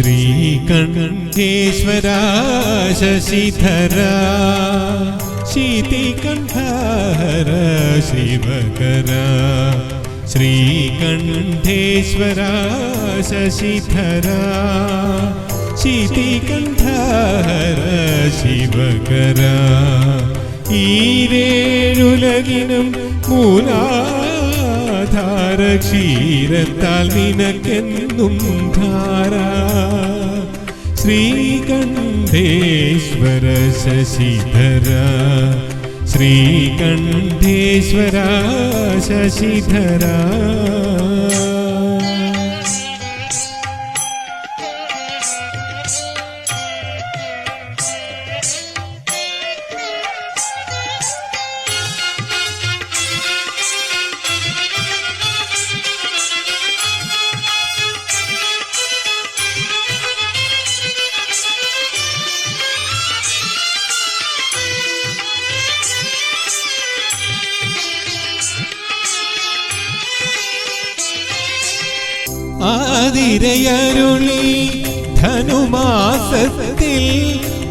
ശ്രീകണ്ഠേശ്വര ശശിധര ശീതികണ്ഠര ശിവകര ശ്രീകണ്ഠേശ്വര ശശിധര ശീതികണ്ഠര ശിവകര. ഈരേഴുലകിനും മൂലാധാര ക്ഷീരത്താൽ നിനക്കെന്നും ധാര श्रीकण्ठेश्वर शशिधरा। श्रीकण्ठेश्वरा शशिधरा। ആതിരയരുളി ധനുമാസത്തിൽ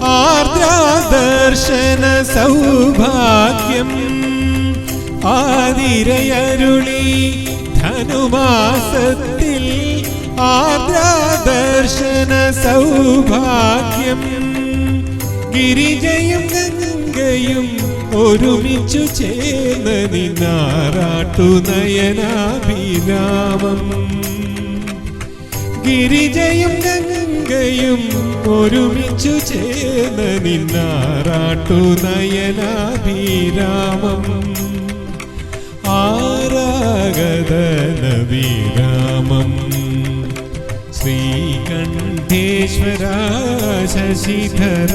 ആർദ്രാദർശന സൗഭാഗ്യം. ആതിരയരുളി ധനുമാസത്തിൽ ആർദ്രാദർശന സൗഭാഗ്യം. ഗിരിജയും ഗംഗയും ഒരുമിച്ചു ചേർന്ന് നയനാഭിരാമം. ഗിരിജയും ഗംഗയും ഒരുമിച്ചു ചേർന്ന് നിന്നാറാട്ടു നയനാഭിരാമം. ആരാഗതന വിരാമം ശ്രീകണ്ഠേശ്വര ശശിധര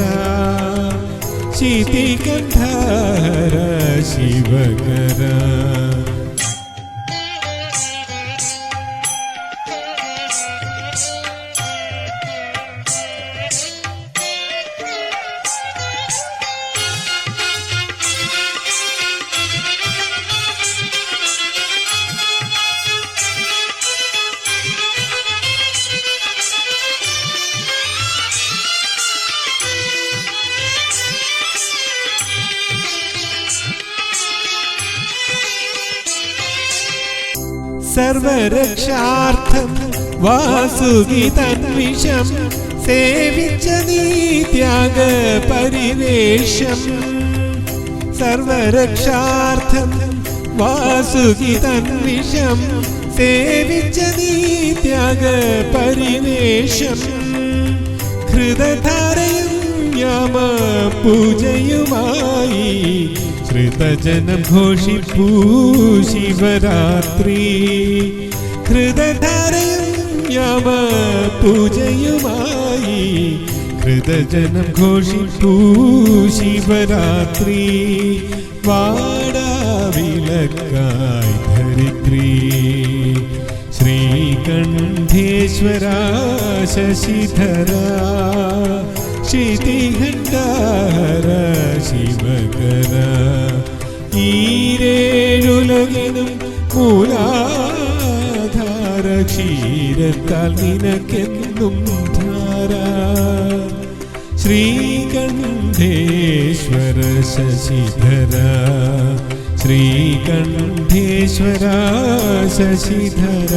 ശിതികണ്ഠര ശിവകര. സർവരക്ഷാർത്ഥം വാസുകി തന്വിഷം സേവിച്ച നീ ത്യാഗ പരിവേഷം. സർവരക്ഷാർത്ഥം വാസുകി തന്വിഷം സേവിച്ച നീ ത്യാഗ പരിവേഷം. ഹൃദധാരയും യാമ പൂജയുമായി ശ്രുതജനം ഘോഷിപ്പൂ ശിവരാത്രി ഹൃദധാരയും യാമ പൂജയുമായി ഹൃദജനം ഘോഷിപ്പൂ ശിവരാത്രി വാടാവിളക്കായി ധരിത്രി ശ്രീകണ്ഠേശ്വര ശശിധര ശിതികണ്ഠര ശിവകര ഈരേഴുലകിനും മൂലാധാര ക്ഷീരത്താൽ നിനക്കെന്നും ധാര. ശ്രീകണ്ഠേശ്വര ശശിധര ശ്രീകണ്ഠേശ്വര ശശിധര